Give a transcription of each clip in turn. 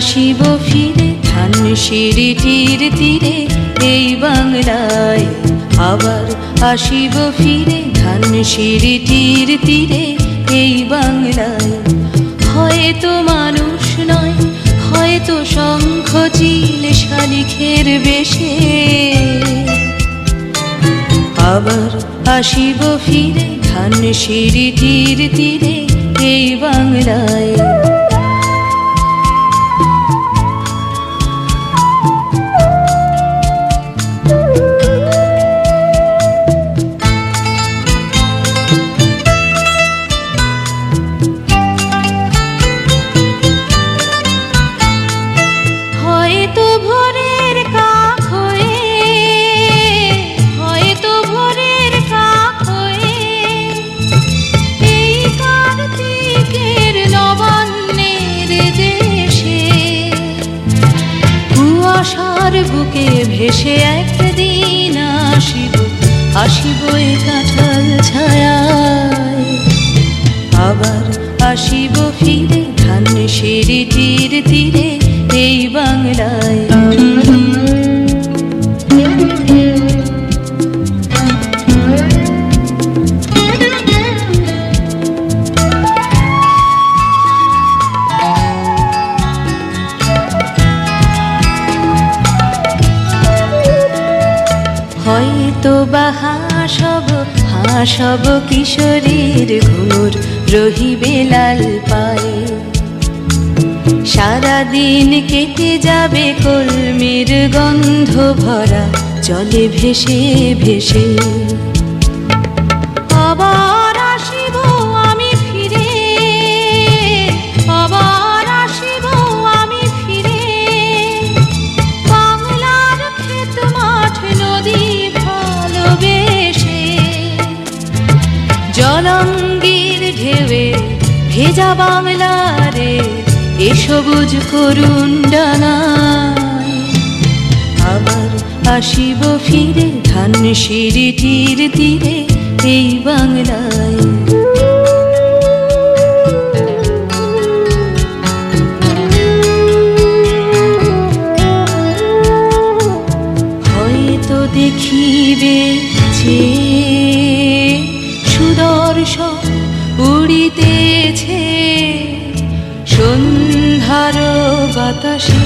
আসিব ফিরে, ধান সিঁড়িটির তীরে এই বাংলায় আবার আসিব ফিরে, ধান সিঁড়িটির তীরে এই বাংলায়। হয়তো মানুষ নয়, হয়তো শঙ্খ চিল শালিখের বেশে। আবার আসিব ফিরে, ধান সিঁড়িটির তীরে, এই বাংলায়। বুকে ভেসে একদিন আসিব আসিব এ কাঁঠাল ছায়ায়। আবার আসিব ফিরে ধান সিঁড়ি তীর তীরে, এই বাংলায়। হাসব কিশোরীর ঘুমুর রহিবে লাল পায়ে। সারাদিন কেটে যাবে কলমের গন্ধ ভরা, জলে ভেসে ভেসে। ভেজা বাংলারে এ সবুজ করুণ ডানায়। আবার আসিব ফিরে, ধান সিঁড়িটির তীরে এই বাংলায়। হয়তো দেখিবে বাতাসে।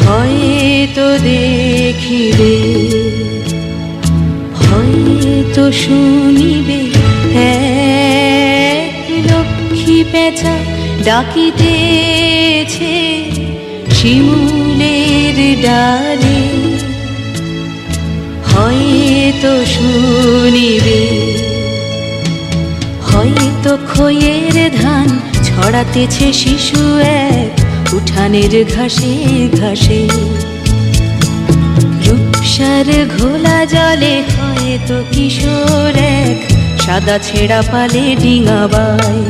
হয়তো দেখিবে, হয়তো শুনিবে লক্ষ্মী পেঁচা ডাকিতেছে শিমুলের ডালে। হয়তো শুনিবে, হয়তো খয়ের ধান ছড়াতেছে শিশু এক উঠানের ঘাসে ঘাসে। রূপসার ঘোলা জলে হয়তো কিশোর এক, সাদা ছেঁড়া পালে ডিঙাবায়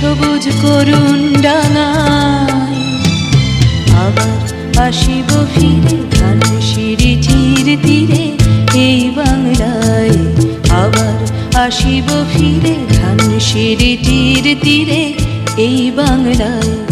সবুজ করুন ডাঙায়। আবার আসিব ফিরে ধান চির তীরে এই বাংলায়। আবার আসিব ফিরে ধান চির তীরে এই বাংলায়।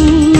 you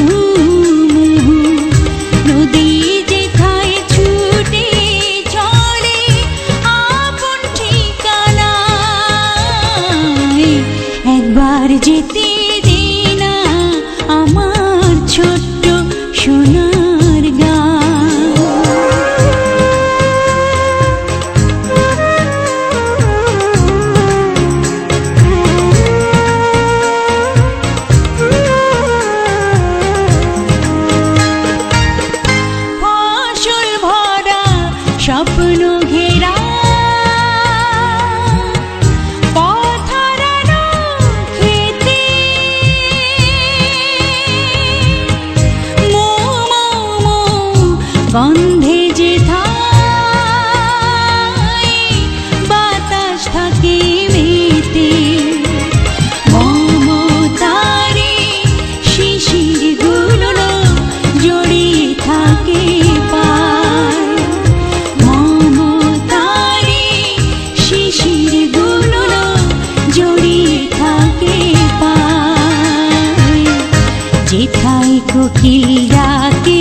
কোকিল ডাকে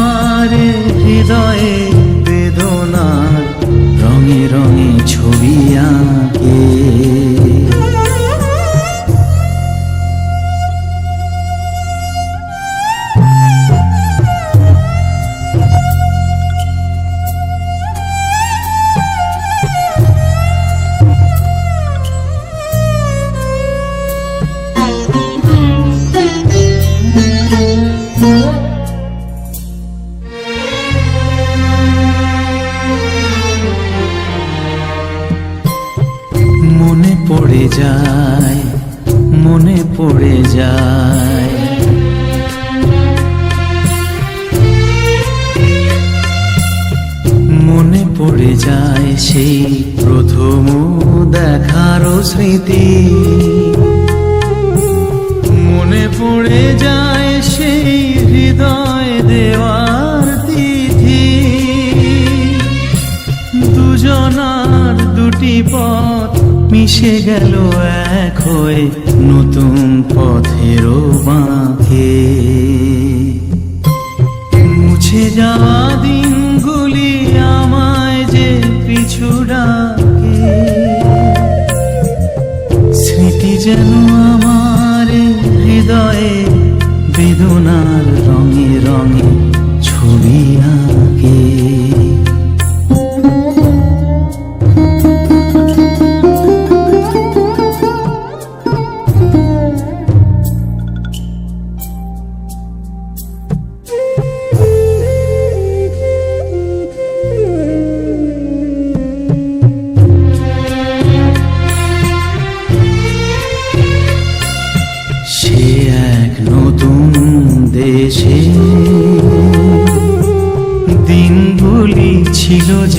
হৃদয়ে পড়ে যায় সেই হৃদয় দেওয়ার তিথি। দুজনার দুটি পথ মিশে গেল এক হয়ে নতুন পথেরও বাঁকে। মুছে যাওয়া দিনগুলি আমায় যে পিছু ডাকে। স্মৃতি যেন বেদনার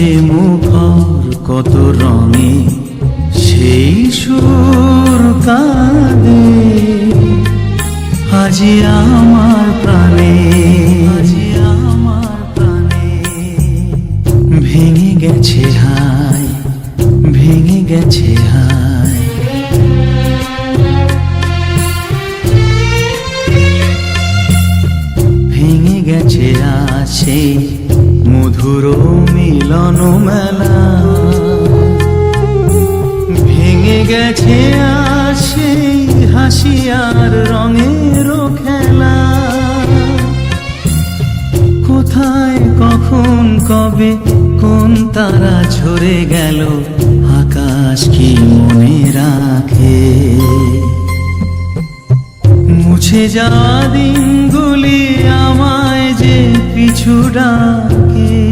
যে মুখর কত রঙে সেই সুর কাঁদে। আজি আমার প্রাণে, আজি আমার প্রাণে ভেঙে গেছে হাই ভেঙে গেছে হায়। মেলা ভেঙে গেছে আছে হাসি আর রঙের খেলা। কোথায়, কখন, কবে, কোন তারা ঝরে গেল, আকাশ কি মনে রাখে? মুছে যাওয়া দিনগুলি আমায় যে পিছু ডাকে।